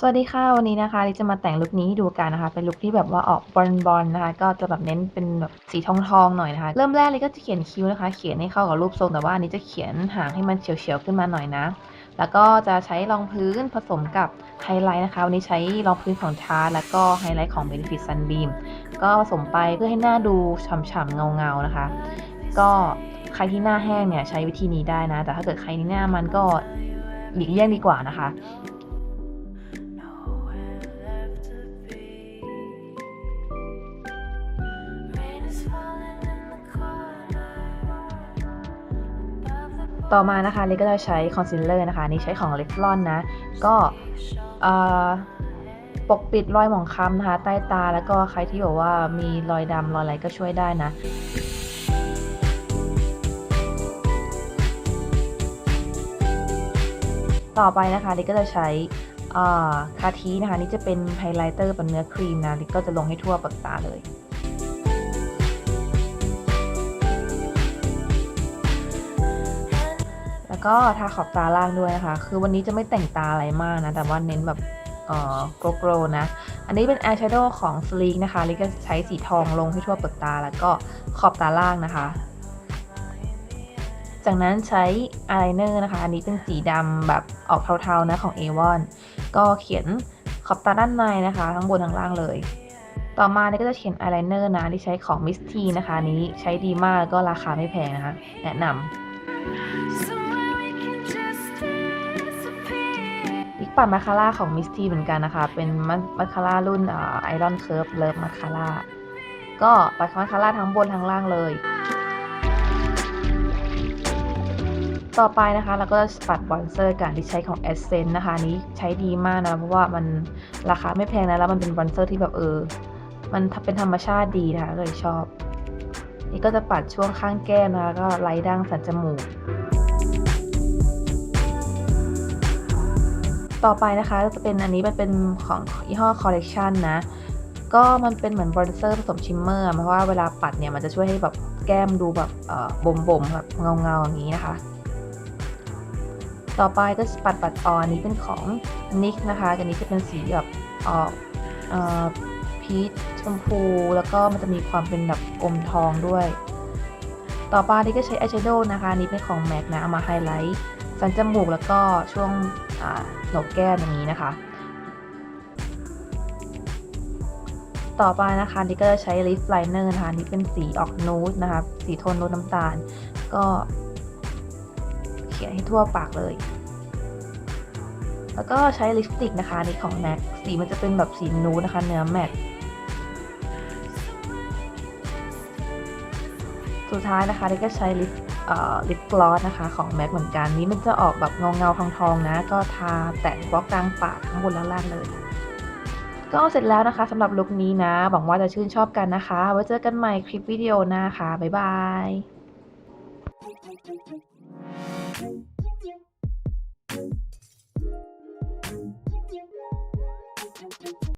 สวัสดีค่ะ วันนี้นะคะลิจะมาแต่งลุคนี้ให้ดูกันนะคะ เป็นลุคที่แบบว่าออกบอลๆนะคะ ก็จะแบบเน้นเป็นแบบสีทองๆหน่อยนะคะ เริ่มแรกเลยก็จะเขียนคิ้วนะคะ เขียนให้เข้ากับรูปทรงแต่ว่าอันนี้จะเขียนหางให้มันเฉียวๆขึ้นมาหน่อยนะ แล้วก็จะใช้รองพื้นผสมกับไฮไลท์นะคะ วันนี้ใช้รองพื้นของชาร์แล้วก็ไฮไลท์ของ Benefit Sunbeam ก็ผสมไปเพื่อให้หน้าดูฉ่ำๆเงาๆนะคะ ก็ใครที่หน้าแห้งเนี่ยใช้วิธีนี้ได้นะ แต่ถ้าเกิดใครที่หน้ามันก็หลีกเลี่ยงดีกว่านะคะ ต่อมานะคะลิก็จะใช้คอนซีลเลอร์นะคะนี่ใช้ของ l e ฟลอนนะ ก็ปกปิดรอยหมองคล้ำนะคะ ใต้ตาแล้วก็ใครที่บอกว่ามีรอยดำรอยอะไรก็ช่วยได้นะต่อไปนะคะลิก็จะใช้คาทีนะคะ นี่จะเป็นไฮไลท์เตอร์บนเนื้อครีมนะลิก็จะลงให้ทั่วปากตาเลย ก็ทาขอบตาล่างด้วยนะคะ คือวันนี้จะไม่แต่งตาอะไรมากนะ แต่ว่าเน้นแบบเอ่อโกโกรนะ อันนี้เป็นอายแชโดว์ของ Sleek นะคะลิก็ใช้สีทองลงให้ทั่วเปลือกตาแล้วก็ขอบตาล่างนะคะ จากนั้นใช้อายไลเนอร์นะคะ อันนี้เป็นสีดำแบบออกเทาๆนะของ Avon ก็เขียนขอบตาด้านในนะคะ ทั้งบนทั้งล่างเลย ต่อมาเนี่ยก็จะเขียนอายไลเนอร์นะที่ใช้ของ Miss T นะคะนนี้ใช้ดีมากแล้วก็ราคาไม่แพงนะคะ แนะนำ ปัดมาคาร่าของมิสทีเหมือนกันนะคะ เป็นมาคาร่ารุ่นไอรอนเคิร์ฟเลิฟมาคาร่าก็ปัดมาคาร่าทั้งบนทั้งล่างเลย ต่อไปนะคะเราก็จะปัดบอนเซอร์กันที่ใช้ของ e s s e n c นะคะนี้ใช้ดีมากนะ เพราะว่ามันราคาไม่แพงนะ แล้วมันเป็นบอนเซอร์ที่แบบเออ มันเป็นธรรมชาติดีนะคะเลยชอบ นี่ก็จะปัดช่วงข้างแก้มนะคะก็ไล่ดั้งสันจมูก ต่อไปนะคะจะเป็นอันนี้มันเป็นของยี่ห้อ Collection นะ ก็มันเป็นเหมือนบรอนเซอร์ผสมชิมเมอร์เพราะว่าเวลาปัดเนี่ยมันจะช่วยให้แบบแก้มดูแบบบ่มบ่มๆแบบเงาๆอย่างนี้นะคะ ต่อไปก็ปัดปัดออนนี้เป็นของ NYX นะคะอันนี้จะเป็นสีแบบออกพีชชมพู แล้วก็มันจะมีความเป็นแบบอมทองด้วย ต่อไปนี่ก็ใช้อายแชโดว์นะคะนี้เป็นของ MAC นะเอามาไฮไลท์ สันจมูกแล้วก็ช่วงโหนกแก้มอย่างนี้นะคะ ต่อไปนะคะนี่ก็จะใช้ลิปไลเนอร์นะคะนี่เป็นสีออกนูดนะคะสีโทนนูดน้ำตาล ก็เขียนให้ทั่วปากเลย แล้วก็ใช้ลิปสติกนะคะนี่ของ MAC สีมันจะเป็นแบบสีนูดนะคะ เนื้อแมทสุดท้ายนะคะนี่ก็ใช้ลิป ลิปกลอสนะคะของแมทเหมือนกันนี้มันจะออกแบบเงาเงาทองทองนะ ก็ทาแตะบล็อกกลางปากทั้งบนและล่างเลย ก็เสร็จแล้วนะคะสำหรับลุคนี้นะ หวังว่าจะชื่นชอบกันนะคะ ไว้เจอกันใหม่คลิปวิดีโอหน้าค่ะ บ๊ายบาย